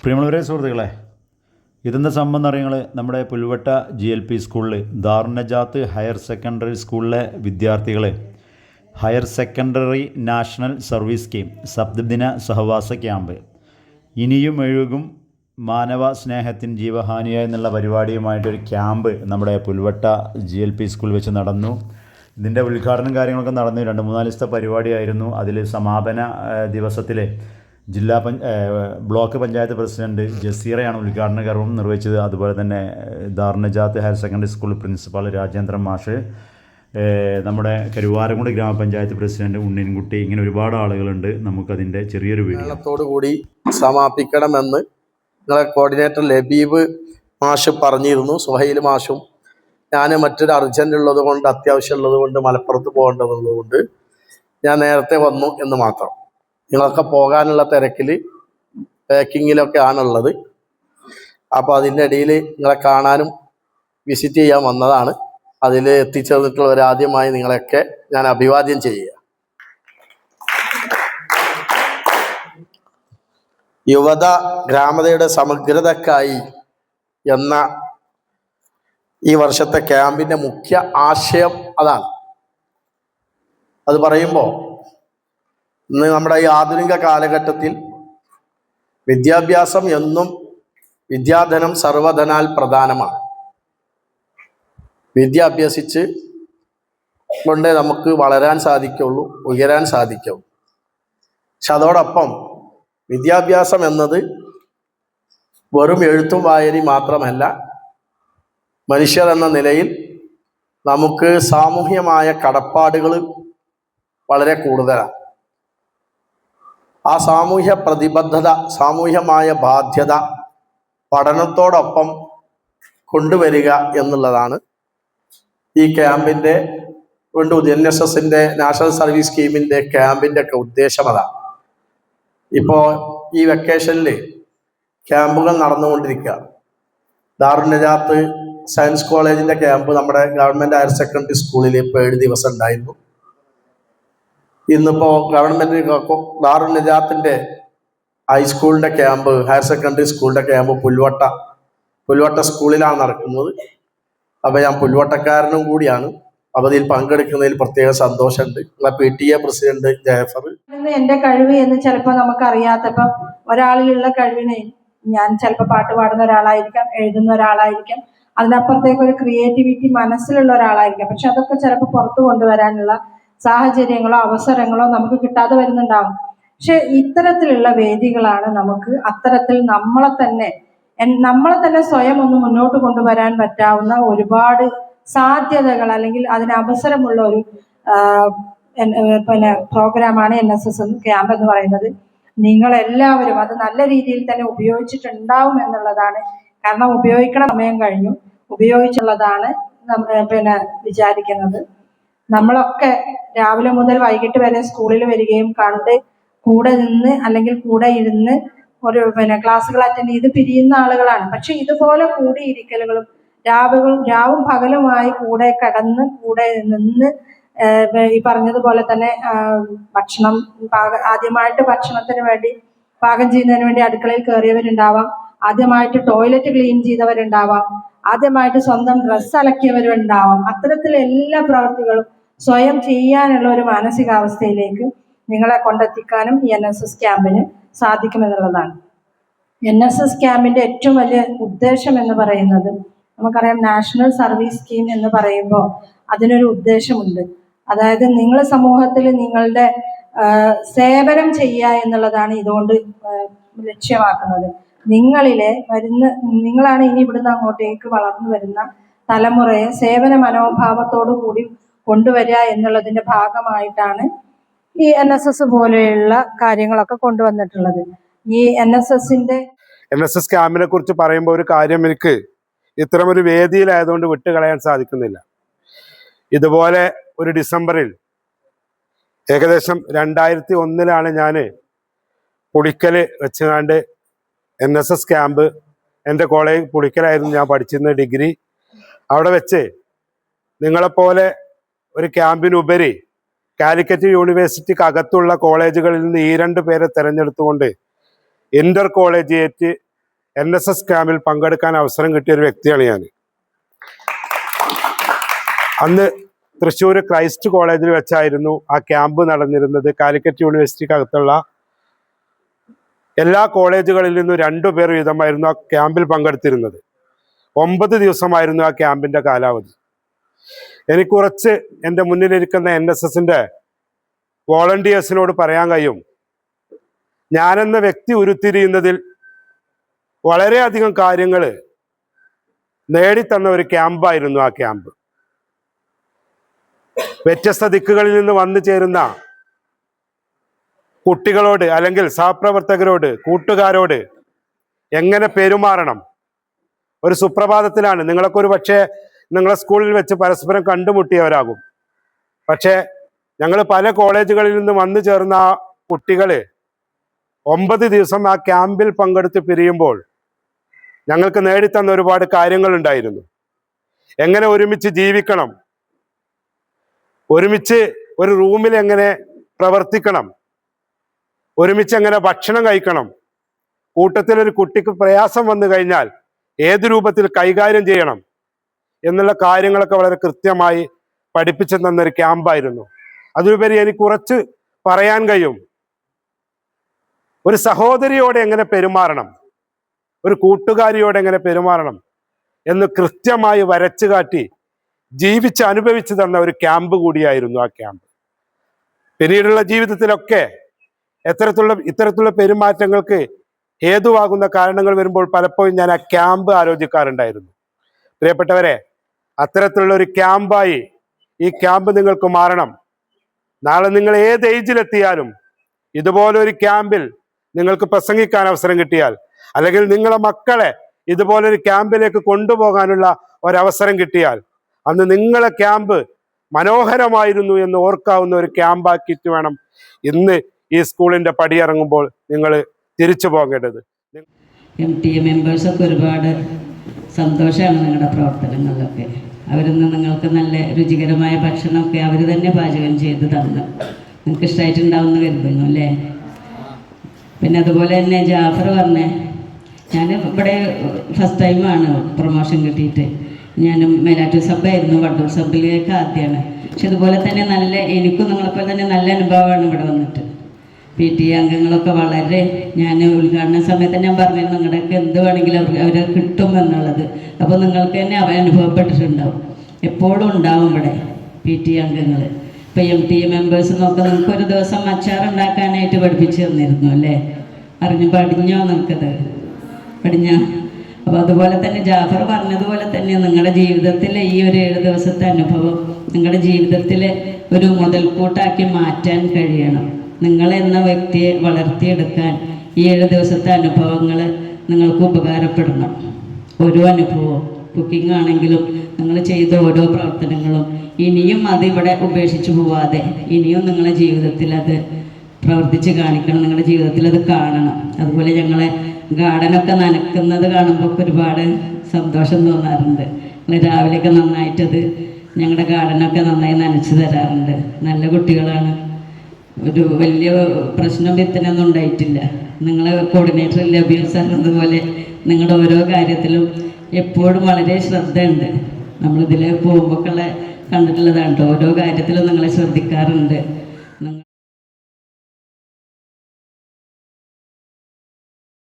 പ്രിയമുള്ളവരെ സുഹൃത്തുക്കളെ ഇതെന്താ സംബന്ധം അറിയങ്ങൾ നമ്മുടെ പുൽവട്ട ജി എൽ പി സ്കൂളിൽ ദാർണജാത്ത് ഹയർ സെക്കൻഡറി സ്കൂളിലെ വിദ്യാർത്ഥികൾ higher secondary national service scheme സബ്ദിന സഹവാസ ക്യാമ്പ് ഇനിയും എഴുകും മാനവ സ്നേഹത്തിൻ ജീവഹാനിയ എന്നുള്ള പരിപാടിയുമായിട്ടൊരു ക്യാമ്പ് നമ്മുടെ പുൽവട്ട ജി എൽ പി സ്കൂളിൽ വെച്ച് നടന്നു. ഇതിന്റെ ഉദ്ഘാടനം കാര്യങ്ങളൊക്കെ നടന്നു. രണ്ട് മൂന്നാൽ ദിവസത്തെ പരിപാടിയായിരുന്നു. അതിൽ സമാപന ദിവസത്തിൽ ജില്ലാ പഞ്ച ബ്ലോക്ക് പഞ്ചായത്ത് പ്രസിഡന്റ് ജസീറയാണ് ഉദ്ഘാടന കർമ്മം നിർവഹിച്ചത്. അതുപോലെ തന്നെ Darunnajath higher secondary school principal Rajendran മാഷ് നമ്മുടെ കരുവാരംകുണ്ട് ഗ്രാമപഞ്ചായത്ത് പ്രസിഡന്റ് ഉണ്ണിൻകുട്ടി. ഇങ്ങനെ ഒരുപാട് ആളുകളുണ്ട്. നമുക്കതിന്റെ ചെറിയൊരു വീഡിയോ. സമ്മേളനത്തോടു കൂടി സമാപിക്കണമെന്ന് നിങ്ങളെ കോർഡിനേറ്റർ ലബീബ് മാഷ് പറഞ്ഞിരുന്നു. സുഹൈൽ മാഷും ഞാൻ മറ്റൊരു അർജന്റ് ഉള്ളത് കൊണ്ട് അത്യാവശ്യം ഉള്ളത് കൊണ്ട് മലപ്പുറത്ത് പോകേണ്ടതുള്ളത് കൊണ്ട് ഞാൻ നേരത്തെ വന്നു എന്ന് മാത്രം. നിങ്ങളൊക്കെ പോകാനുള്ള തിരക്കിൽ പാക്കിങ്ങിലൊക്കെ ആണുള്ളത്. അപ്പോൾ അതിന്റെ ഇടയിൽ നിങ്ങളെ കാണാനും വിസിറ്റ് ചെയ്യാൻ വന്നതാണ്. അതിൽ എത്തിച്ചേർന്നിട്ടുള്ളവർ ആദ്യമായി നിങ്ങളെയൊക്കെ ഞാൻ അഭിവാദ്യം ചെയ്യുക. യുവത ഗ്രാമതയുടെ സമഗ്രതക്കായി എന്ന ഈ വർഷത്തെ ക്യാമ്പിന്റെ മുഖ്യ ആശയം അതാണ്. അത് പറയുമ്പോൾ ഇന്ന് നമ്മുടെ ഈ ആധുനിക കാലഘട്ടത്തിൽ വിദ്യാഭ്യാസം എന്നും വിദ്യാധനം സർവധനാൽ പ്രധാനമാണ്. വിദ്യ അഭ്യസിച്ച് കൊണ്ടേ നമുക്ക് വളരാൻ സാധിക്കുള്ളൂ ഉയരാൻ സാധിക്കുള്ളൂ. പക്ഷെ അതോടൊപ്പം വിദ്യാഭ്യാസം എന്നത് വെറും എഴുത്തും വായനയും മാത്രമല്ല മനുഷ്യർ എന്ന നിലയിൽ നമുക്ക് സാമൂഹ്യമായ കടപ്പാടുകൾ വളരെ കൂടുതലാണ് ആ സാമൂഹ്യ പ്രതിബദ്ധത സാമൂഹ്യമായ ബാധ്യത പഠനത്തോടൊപ്പം കൊണ്ടുവരിക എന്നുള്ളതാണ് ഈ ക്യാമ്പിന്റെ വീണ്ടും എൻ എസ് എസിന്റെ നാഷണൽ സർവീസ് സ്കീമിന്റെ ക്യാമ്പിന്റെ ഒക്കെ ഉദ്ദേശം അതാണ് ഇപ്പോൾ ഈ വെക്കേഷനിൽ ക്യാമ്പുകൾ നടന്നുകൊണ്ടിരിക്കുക. ദാറുനജാത്ത് സയൻസ് കോളേജിന്റെ ക്യാമ്പ് നമ്മുടെ ഗവൺമെന്റ് ഹയർ സെക്കൻഡറി സ്കൂളിൽ ഇപ്പൊ ഏഴ് ദിവസം ഉണ്ടായിരുന്നു. ഇന്നിപ്പോ ഗവൺമെന്റ് ദാറുനജാത്തിന്റെ ഹൈസ്കൂളിന്റെ ക്യാമ്പ് ഹയർ സെക്കൻഡറി സ്കൂളിന്റെ ക്യാമ്പ് പുൽവട്ട പുൽവട്ട സ്കൂളിലാണ് നടക്കുന്നത്. അപ്പൊ ഞാൻ പുൽവട്ടക്കാരനും കൂടിയാണ്. അപ്പൊ അതിൽ പങ്കെടുക്കുന്നതിൽ പ്രത്യേക സന്തോഷമുണ്ട്. P T A president Jafar. എന്റെ കഴിവ് എന്ന് ചിലപ്പോ നമുക്ക് അറിയാത്തപ്പം ഒരാളിലുള്ള കഴിവിനെ ഞാൻ ചിലപ്പോൾ പാട്ട് പാടുന്ന ഒരാളായിരിക്കാം എഴുതുന്ന ഒരാളായിരിക്കാം. അതിനപ്പുറത്തേക്ക് ഒരു ക്രിയേറ്റിവിറ്റി മനസ്സിലുള്ള ഒരാളായിരിക്കാം. പക്ഷെ അതൊക്കെ ചിലപ്പോൾ പുറത്തു കൊണ്ടുവരാനുള്ള സാഹചര്യങ്ങളോ അവസരങ്ങളോ നമുക്ക് കിട്ടാതെ വരുന്നുണ്ടാവും. പക്ഷെ ഇത്തരത്തിലുള്ള വേദികളാണ് നമുക്ക് അത്തരത്തിൽ നമ്മളെ തന്നെ നമ്മളെ തന്നെ സ്വയം ഒന്ന് മുന്നോട്ട് കൊണ്ടുവരാൻ പറ്റാവുന്ന ഒരുപാട് സാധ്യതകൾ അല്ലെങ്കിൽ അതിന് അവസരമുള്ള ഒരു പിന്നെ പ്രോഗ്രാമാണ് എൻ എസ് എസ് ക്യാമ്പ് എന്ന് പറയുന്നത്. നിങ്ങളെല്ലാവരും അത് നല്ല രീതിയിൽ തന്നെ ഉപയോഗിച്ചിട്ടുണ്ടാവും എന്നുള്ളതാണ് കാരണം ഉപയോഗിക്കണ സമയം കഴിഞ്ഞു. ഉപയോഗിച്ചുള്ളതാണ് പിന്നെ വിചാരിക്കുന്നത്. നമ്മളൊക്കെ രാവിലെ മുതൽ വൈകിട്ട് വരെ സ്കൂളിൽ വരികയും കണ്ട് കൂടെ നിന്ന് അല്ലെങ്കിൽ കൂടെ ഇരുന്ന് ഒരു പിന്നെ ക്ലാസ്സുകൾ അറ്റൻഡ് ചെയ്ത് പിരിയുന്ന ആളുകളാണ്. പക്ഷെ ഇതുപോലെ കൂടിയിരിക്കലുകളും രാവുകൾ രാവും പകലുമായി കൂടെ കടന്ന് കൂടെ നിന്ന് ഈ പറഞ്ഞതുപോലെ തന്നെ ഭക്ഷണം ആദ്യമായിട്ട് ഭക്ഷണത്തിന് വേണ്ടി പാകം ചെയ്യുന്നതിന് വേണ്ടി അടുക്കളയിൽ കയറിയവരുണ്ടാവാം ആദ്യമായിട്ട് ടോയ്ലറ്റ് ക്ലീൻ ചെയ്തവരുണ്ടാവാം. ആദ്യമായിട്ട് സ്വന്തം ഡ്രസ്സ് അലക്കിയവരുണ്ടാവാം. അത്തരത്തിൽ എല്ലാ പ്രവൃത്തികളും സ്വയം ചെയ്യാനുള്ള ഒരു മാനസികാവസ്ഥയിലേക്ക് നിങ്ങളെ കൊണ്ടെത്തിക്കാനും ഈ എൻ എസ് എസ് ക്യാമ്പിന് സാധിക്കുമെന്നുള്ളതാണ്. എൻ എസ് എസ് ക്യാമ്പിന്റെ ഏറ്റവും വലിയ ഉദ്ദേശം എന്ന് പറയുന്നത് നമുക്കറിയാം നാഷണൽ സർവീസ് സ്കീം എന്ന് പറയുമ്പോൾ അതിനൊരു ഉദ്ദേശമുണ്ട്. അതായത് നിങ്ങൾ സമൂഹത്തിൽ നിങ്ങളുടെ സേവനം ചെയ്യുക എന്നുള്ളതാണ് ഇതുകൊണ്ട് ലക്ഷ്യമാക്കുന്നത്. നിങ്ങളിലെ വരുന്ന നിങ്ങളാണ് ഇനി ഇവിടുന്ന് അങ്ങോട്ടേക്ക് വളർന്നു വരുന്ന തലമുറയെ സേവന മനോഭാവത്തോടു കൂടി കൊണ്ടുവരിക എന്നുള്ളതിന്റെ ഭാഗമായിട്ടാണ് ഈ എൻ എസ് എസ് പോലെയുള്ള കാര്യങ്ങളൊക്കെ കൊണ്ടുവന്നിട്ടുള്ളത്. ഈ എൻ എസ് എസിന്റെ എൻ എസ് എസ് ക്യാമ്പിനെ കുറിച്ച് പറയുമ്പോൾ ഒരു കാര്യം എനിക്ക് ഇത്തരം ഇത്തരമൊരു വേദിയിലായതുകൊണ്ട് വിട്ടുകളയാൻ സാധിക്കുന്നില്ല. ഇതുപോലെ ഒരു ഡിസംബറിൽ ഏകദേശം രണ്ടായിരത്തി ഒന്നിലാണ് ഞാൻ പുളിക്കൽ വെച്ചുകാണ്ട് എൻ എസ് എസ് ക്യാമ്പ് എന്റെ കോളേജ് പുളിക്കലായിരുന്നു ഞാൻ പഠിച്ചിരുന്ന ഡിഗ്രി അവിടെ വെച്ച് നിങ്ങളെപ്പോലെ ഒരു ക്യാമ്പിനുപരി കാലിക്കറ്റ് യൂണിവേഴ്സിറ്റിക്ക് അകത്തുള്ള കോളേജുകളിൽ നിന്ന് ഈ രണ്ട് പേരെ തെരഞ്ഞെടുത്തുകൊണ്ട് inter collegiate N S S ക്യാമ്പിൽ പങ്കെടുക്കാൻ അവസരം കിട്ടിയ ഒരു വ്യക്തിയാണ് ഞാൻ. അന്ന് തൃശ്ശൂർ ക്രൈസ്റ്റ് കോളേജിൽ വെച്ചായിരുന്നു ആ ക്യാമ്പ് നടന്നിരുന്നത്. കാലിക്കറ്റ് യൂണിവേഴ്സിറ്റിക്ക് അകത്തുള്ള എല്ലാ കോളേജുകളിൽ നിന്നും രണ്ടു പേർ വീതമായിരുന്നു ആ ക്യാമ്പിൽ പങ്കെടുത്തിരുന്നത്. ഒമ്പത് ദിവസമായിരുന്നു ആ ക്യാമ്പിന്റെ കാലാവധി. എനിക്ക് കുറച്ച് എന്റെ മുന്നിലിരിക്കുന്ന എൻ എസ് എസിന്റെ വോളണ്ടിയേഴ്സിനോട് പറയാൻ കഴിയും. ഞാനെന്ന വ്യക്തി ഉരുത്തിരിയുന്നതിൽ വളരെയധികം കാര്യങ്ങൾ നേടിത്തന്ന ഒരു ക്യാമ്പായിരുന്നു ആ ക്യാമ്പ്. വ്യത്യസ്ത ദിക്കുകളിൽ നിന്ന് വന്നു ചേരുന്ന കുട്ടികളോട് അല്ലെങ്കിൽ സഹപ്രവർത്തകരോട് കൂട്ടുകാരോട് എങ്ങനെ പെരുമാറണം? ഒരു സുപ്രഭാതത്തിലാണ്. നിങ്ങളൊക്കെ ഒരു പക്ഷേ നിങ്ങളെ സ്കൂളിൽ വെച്ച് പരസ്പരം കണ്ടുമുട്ടിയവരാകും. പക്ഷേ ഞങ്ങൾ പല കോളേജുകളിൽ നിന്ന് വന്നു ചേർന്ന ആ കുട്ടികൾ ഒമ്പത് ദിവസം ആ ക്യാമ്പിൽ പങ്കെടുത്ത് പിരിയുമ്പോൾ ഞങ്ങൾക്ക് നേടിത്തന്ന ഒരുപാട് കാര്യങ്ങൾ ഉണ്ടായിരുന്നു എങ്ങനെ ഒരുമിച്ച് ജീവിക്കണം? ഒരുമിച്ച് ഒരു റൂമിൽ എങ്ങനെ പ്രവർത്തിക്കണം? ഒരുമിച്ച് എങ്ങനെ ഭക്ഷണം കഴിക്കണം. കൂട്ടത്തിൽ ഒരു കുട്ടിക്ക് പ്രയാസം വന്നു കഴിഞ്ഞാൽ ഏത് രൂപത്തിൽ കൈകാര്യം ചെയ്യണം എന്നുള്ള കാര്യങ്ങളൊക്കെ വളരെ കൃത്യമായി പഠിപ്പിച്ചു തന്നൊരു ക്യാമ്പായിരുന്നു. അതിലുപരി എനിക്ക് കുറച്ച് പറയാൻ കഴിയും. ഒരു സഹോദരിയോട് എങ്ങനെ പെരുമാറണം? ഒരു കൂട്ടുകാരിയോട് എങ്ങനെ പെരുമാറണം? എന്ന് കൃത്യമായി വരച്ചു കാട്ടി ജീവിച്ച് അനുഭവിച്ചു തന്ന ഒരു ക്യാമ്പ് കൂടിയായിരുന്നു ആ ക്യാമ്പ്. പിന്നീടുള്ള ജീവിതത്തിലൊക്കെ എത്തരത്തിലുള്ള ഇത്തരത്തിലുള്ള പെരുമാറ്റങ്ങൾക്ക് ഹേതുവാകുന്ന കാരണങ്ങൾ വരുമ്പോൾ പലപ്പോഴും ഞാൻ ആ ക്യാമ്പ് ആലോചിക്കാറുണ്ടായിരുന്നു. പ്രിയപ്പെട്ടവരെ അത്തരത്തിലുള്ള ഒരു ക്യാമ്പായി ഈ ക്യാമ്പ് നിങ്ങൾക്ക് മാറണം. നാളെ നിങ്ങൾ ഏത് ഏജിലെത്തിയാലും ഇതുപോലെ ഒരു ക്യാമ്പിൽ നിങ്ങൾക്ക് പ്രസംഗിക്കാൻ അവസരം കിട്ടിയാൽ അല്ലെങ്കിൽ നിങ്ങളെ മക്കളെ ഇതുപോലൊരു ക്യാമ്പിലേക്ക് കൊണ്ടുപോകാനുള്ള ഒരവസരം കിട്ടിയാൽ അന്ന് നിങ്ങളെ ക്യാമ്പ് മനോഹരമായിരുന്നു എന്ന് ഓർക്കാവുന്ന ഒരു ക്യാമ്പാക്കിയിട്ട് വേണം. ഇന്ന് ഈ സ്കൂളിന്റെ പടിയിറങ്ങുമ്പോൾ നിങ്ങൾ തിരിച്ചു പോകേണ്ടത്. എം ടി മെമ്പേഴ്സൊക്കെ ഒരുപാട് സന്തോഷമാണ് നിങ്ങളുടെ പ്രവർത്തനങ്ങളിലൊക്കെ. അവരിന്ന് നിങ്ങൾക്ക് നല്ല രുചികരമായ ഭക്ഷണമൊക്കെ അവർ തന്നെ പാചകം ചെയ്ത് തന്നു. നിങ്ങൾക്ക് ഇഷ്ടമായിട്ടുണ്ടാവുമെന്ന് കരുതുന്നു അല്ലേ? പിന്നെ അതുപോലെ തന്നെ ജാഫർ പറഞ്ഞേ ഞാൻ ഇവിടെ ഫസ്റ്റ് ടൈമാണ് പ്രൊമോഷൻ കിട്ടിയിട്ട്. ഞാൻ മേലാറ്റൂർ സബ്ബായിരുന്നു വണ്ടൂർ സബ്ബിലേക്ക് ആദ്യമാണ്. പക്ഷെ അതുപോലെ തന്നെ നല്ല എനിക്കും നിങ്ങളെപ്പോലെ തന്നെ നല്ല അനുഭവമാണ് ഇവിടെ വന്നിട്ട്. പി ടി അംഗങ്ങളൊക്കെ വളരെ ഞാൻ ഉദ്ഘാടന സമയത്ത് ഞാൻ പറഞ്ഞു നിങ്ങളുടെയൊക്കെ എന്ത് വേണമെങ്കിലും അവർ അവരെ കിട്ടും എന്നുള്ളത്. അപ്പോൾ നിങ്ങൾക്ക് തന്നെ അവ അനുഭവപ്പെട്ടിട്ടുണ്ടാവും. എപ്പോഴും ഉണ്ടാവും ഇവിടെ പി ടി അംഗങ്ങൾ ഇപ്പം എം ടി മെമ്പേഴ്സ് നോക്കാം നിങ്ങൾക്ക് ഒരു ദിവസം അച്ചാർ ഉണ്ടാക്കാനായിട്ട് പഠിപ്പിച്ചു തന്നിരുന്നു അല്ലേ? അറിഞ്ഞു പഠിഞ്ഞോ നിങ്ങൾക്കത് പഠിഞ്ഞ? അപ്പോൾ അതുപോലെ തന്നെ ജാഫർ പറഞ്ഞതുപോലെ തന്നെ നിങ്ങളുടെ ജീവിതത്തിലെ ഈ ഒരു ഏഴ് ദിവസത്തെ അനുഭവം നിങ്ങളുടെ ജീവിതത്തിലെ ഒരു മുതൽക്കൂട്ടാക്കി മാറ്റാൻ കഴിയണം. നിങ്ങൾ എന്ന വ്യക്തിയെ വളർത്തിയെടുക്കാൻ ഈ ഏഴ് ദിവസത്തെ അനുഭവങ്ങൾ നിങ്ങൾക്ക് ഉപകാരപ്പെടണം. ഓരോ അനുഭവവും കുക്കിംഗ് ആണെങ്കിലും നിങ്ങൾ ചെയ്ത ഓരോ പ്രവർത്തനങ്ങളും ഇനിയും അത് ഇവിടെ ഉപേക്ഷിച്ചു പോവാതെ ഇനിയും നിങ്ങളുടെ ജീവിതത്തിൽ അത് പ്രവർത്തിച്ച് കാണിക്കണം നിങ്ങളുടെ ജീവിതത്തിൽ അത് കാണണം. അതുപോലെ ഞങ്ങളെ ഗാർഡനൊക്കെ നനക്കുന്നത് കാണുമ്പോൾ ഒക്കെ ഒരുപാട് സന്തോഷം തോന്നാറുണ്ട്. രാവിലെയൊക്കെ നന്നായിട്ടത് ഞങ്ങളുടെ ഗാർഡനൊക്കെ നന്നായി നനച്ചു തരാറുണ്ട്. നല്ല കുട്ടികളാണ്. ഒരു വലിയ പ്രശ്നം വിത്തനൊന്നും ഉണ്ടായിട്ടില്ല. നിങ്ങളെ കോർഡിനേറ്റർ ലബീർ സാർ അതുപോലെ നിങ്ങളുടെ ഓരോ കാര്യത്തിലും എപ്പോഴും വളരെ ശ്രദ്ധയുണ്ട്. നമ്മളിതിൽ പോകുമ്പോൾ കണ്ടിട്ടുള്ളതാണ് കേട്ടോ. ഓരോ കാര്യത്തിലും നിങ്ങളെ ശ്രദ്ധിക്കാറുണ്ട്.